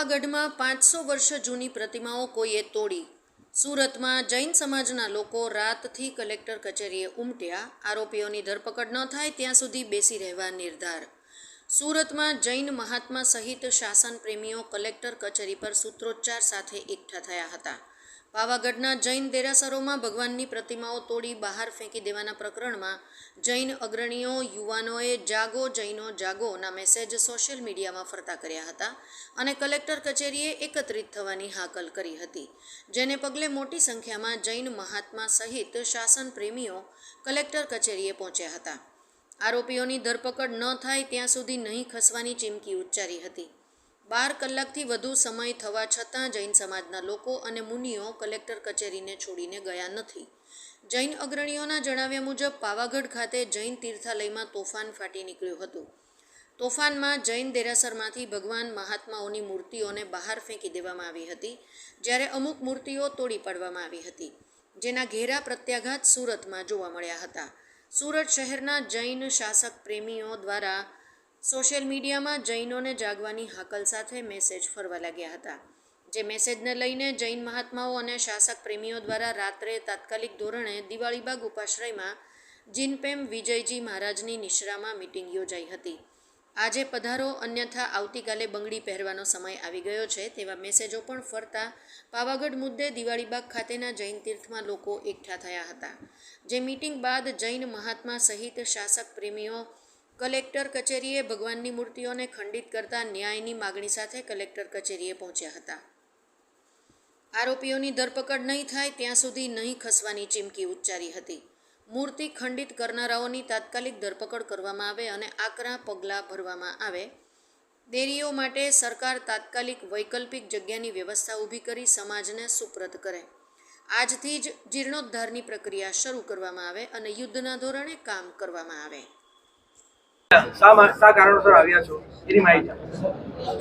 પાવાગઢમાં પાંચસો વર્ષ જૂની પ્રતિમાઓ કોઈએ તોડી. સુરતમાં જૈન સમાજના લોકો રાતથી કલેક્ટર કચેરીએ ઉમટ્યા. આરોપીઓની ધરપકડ ન થાય ત્યાં સુધી બેસી રહેવા નિર્ધાર. સુરતમાં જૈન મહાત્મા સહિત શાસન પ્રેમીઓ કલેક્ટર કચેરી પર સૂત્રોચ્ચાર સાથે એકઠા થયા હતા. પાવાગઢના જૈન દેરાસરોમાં ભગવાનની પ્રતિમાઓ તોડી બહાર ફેંકી દેવાના પ્રકરણમાં જૈન અગ્રણીઓ યુવાનોએ જાગો, જૈનો જાગોના મેસેજ સોશિયલ મીડિયામાં ફરતા કર્યા હતા અને કલેક્ટર કચેરીએ એકત્રિત થવાની હાકલ કરી હતી. જેને પગલે મોટી સંખ્યામાં જૈન મહાત્મા સહિત શાસન પ્રેમીઓ કલેક્ટર કચેરીએ પહોંચ્યા હતા. આરોપીઓની ધરપકડ ન થાય ત્યાં સુધી નહીં ખસવાની ચીમકી ઉચ્ચારી હતી. બાર કલાકથી વધુ સમય થવા છતાં જૈન સમાજના લોકો અને મુનિઓ કલેક્ટર કચેરીને છોડીને ગયા નથી. જૈન અગ્રણીઓના જણાવ્યા મુજબ, પાવાગઢ ખાતે જૈન તીર્થાલયમાં તોફાન ફાટી નીકળ્યું હતું. તોફાનમાં જૈન દેરાસરમાંથી ભગવાન મહાત્માઓની મૂર્તિઓને બહાર ફેંકી દેવામાં આવી હતી, જ્યારે અમુક મૂર્તિઓ તોડી પાડવામાં આવી હતી, જેના ઘેરા પ્રત્યાઘાત સુરતમાં જોવા મળ્યા હતા. સુરત શહેરના જૈન શાસક પ્રેમીઓ દ્વારા સોશિયલ મીડિયામાં જૈનોને જાગવાની હાકલ સાથે મેસેજ ફરવા લાગ્યા હતા, જે મેસેજને લઈને જૈન મહાત્માઓ અને શાસક પ્રેમીઓ દ્વારા રાત્રે તાત્કાલિક ધોરણે દિવાળીબાગ ઉપાશ્રયમાં જીનપેમ વિજયજી મહારાજની નિશ્રામાં મિટિંગ યોજાઈ હતી. આજે પધારો, અન્યથા આવતીકાલે બંગડી પહેરવાનો સમય આવી ગયો છે તેવા મેસેજો પણ ફરતા પાવાગઢ મુદ્દે દિવાળીબાગ ખાતેના જૈન તીર્થમાં લોકો એકઠા થયા હતા, જે મિટિંગ બાદ જૈન મહાત્મા સહિત શાસક પ્રેમીઓ કલેક્ટર કચેરીએ ભગવાનની મૂર્તિઓને ખંડિત કરતા ન્યાયની માગણી સાથે કલેક્ટર કચેરીએ પહોંચ્યા હતા. આરોપીઓની ધરપકડ નહીં થાય ત્યાં સુધી નહીં ખસવાની ચીમકી ઉચ્ચારી હતી. મૂર્તિ ખંડિત કરનારાઓની તાત્કાલિક ધરપકડ કરવામાં આવે અને આકરા પગલાં ભરવામાં આવે. દેરીઓ માટે સરકાર તાત્કાલિક વૈકલ્પિક જગ્યાની વ્યવસ્થા ઊભી કરી સમાજને સુપ્રત કરે. આજથી જ જીર્ણોદ્ધારની પ્રક્રિયા શરૂ કરવામાં આવે અને યુદ્ધના ધોરણે કામ કરવામાં આવે.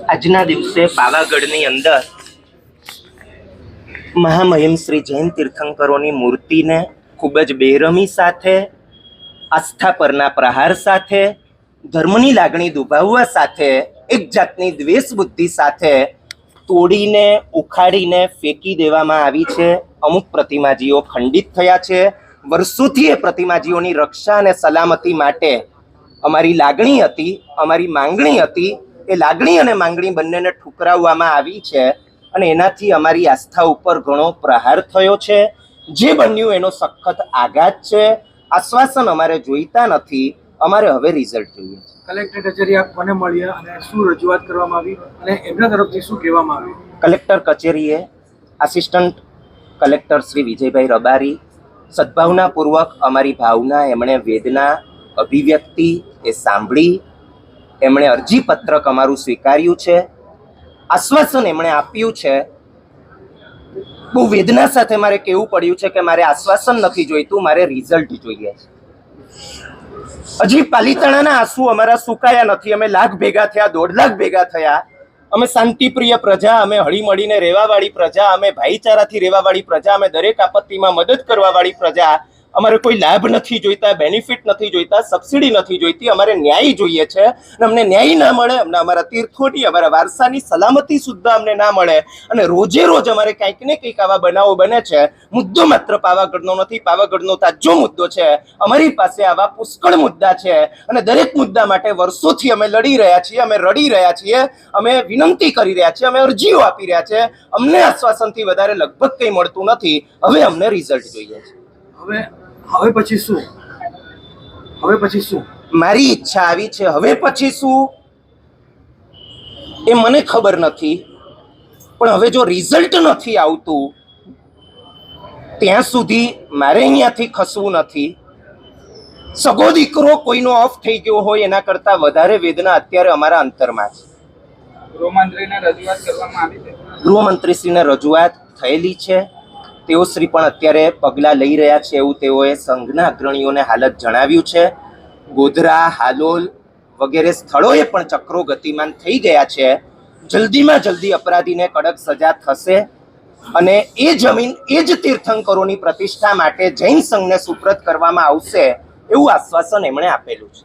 આજના દિવસે પાવાગઢની અંદર મહામહિમ શ્રી જૈન તીર્થંકરોની મૂર્તિને ખૂબ જ બેરમી સાથે, આસ્થા પરના પ્રહાર સાથે, ધર્મની લાગણી દુભાવવા સાથે, એક જાતની દ્વેષ બુદ્ધિ સાથે તોડીને, ઉખાડીને ફેંકી દેવામાં આવી છે. અમુક પ્રતિમાજીઓ ખંડિત થયા છે. વર્ષોથી એ પ્રતિમાજીઓની રક્ષા અને સલામતી માટે અમારી લાગણી હતી અમારી માંગણી હતી એ લાગણી અને માંગણી બંનેને ઠુકરાવવામાં આવી છે અને એનાથી અમારી આસ્થા ઉપર ઘણો પ્રહાર થયો છે. જે બન્યું એનો સખત આઘાત છે. આશ્વાસન અમારે જોઈતા નથી. અમારે હવે રિઝલ્ટ જોઈએ કલેક્ટર કચેરી આપ કોને મળ્યા અને શું રજૂઆત કરવામાં આવી અને એમના તરફથી શું કહેવામાં આવ્યું? કલેક્ટર કચેરીએ આસિસ્ટન્ટ કલેક્ટર શ્રી વિજયભાઈ રબારી સદભાવનાપૂર્વક અમારી ભાવના એમણે વેદના અભિવ્યક્તિ એ સાંભળી એમણે અરજીપત્રક અમારું સ્વીકાર્યું છે. આશ્વાસન એમણે આપ્યું છે. બહુ વેદના સાથે મારે કહેવું પડ્યું છે કે મારે આશ્વાસન નથી જોઈતું, મારે રિઝલ્ટ જોઈએ છે. હજી પાલિતાણાના આંસુ અમારા સુકાયા નથી. અમે લાખ ભેગા થયા, દોઢ લાખ ભેગા થયા. અમે શાંતિપ્રિય પ્રજા, અમે હળીમળીને રહેવાવાળી પ્રજા, અમે ભાઈચારાથી રહેવાવાળી પ્રજા, અમે દરેક આપત્તિમાં મદદ કરવાવાળી પ્રજા. અમારે કોઈ લાભ નથી જોઈતા બેનિફિટ નથી જોઈતા સબસિડી નથી જોઈતી, અમારે ન્યાય જોઈએ છે અને અમને ન્યાય ના મળે, અમને અમારા તીર્થોની અમારા વારસાની સલામતી સુદ્ધા અમને ના મળે અને રોજે રોજ અમારે કંઈક ને કંઈક આવા બનાવો બને છે. મુદ્દો માત્ર પાવાગઢનો નથી, પાવાગઢનો તાજો મુદ્દો છે. અમારી પાસે આવા પુષ્કળ મુદ્દા છે અને દરેક મુદ્દા માટે વર્ષોથી અમે લડી રહ્યા છીએ, અમે રડી રહ્યા છીએ, અમે વિનંતી કરી રહ્યા છીએ, અમે અરજીઓ આપી રહ્યા છે અમને આશ્વાસનથી વધારે લગભગ કંઈ મળતું નથી. હવે અમને રિઝલ્ટ જોઈએ છે. હવે હવે પછી શું? હવે પછી શું? મારી ઈચ્છા આવી છે હવે પછી શું? એ મને ખબર નથી પણ હવે જો રિઝલ્ટ નથી આવતું ત્યાં સુધી મારે અહીંયાથી ખસવું નથી. સગો દીકરો કોઈનો ઓફ થઈ ગયો હોય એના કરતા વધારે વેદના અત્યારે અમારા અંતરમાં છે. ગૃહમંત્રીને રજૂઆત કરવામાં આવી છે? ગૃહમંત્રીશ્રીને રજૂઆત થયેલી છે. તેઓ શ્રી પણ અત્યારે પગલાં લઈ રહ્યા છે એવું તેઓએ સંઘના અગ્રણીઓને હાલત જણાવ્યું છે. ગોધરા, હાલોલ વગેરે સ્થળોએ પણ ચક્રો ગતિમાન થઈ ગયા છે. જલ્દીમાં જલ્દી અપરાધીને કડક સજા થશે અને એ જમીન, એ જ તીર્થંકરોની પ્રતિષ્ઠા માટે જૈન સંઘને સુપ્રત કરવામાં આવશે એવું આશ્વાસન એમણે આપેલું છે.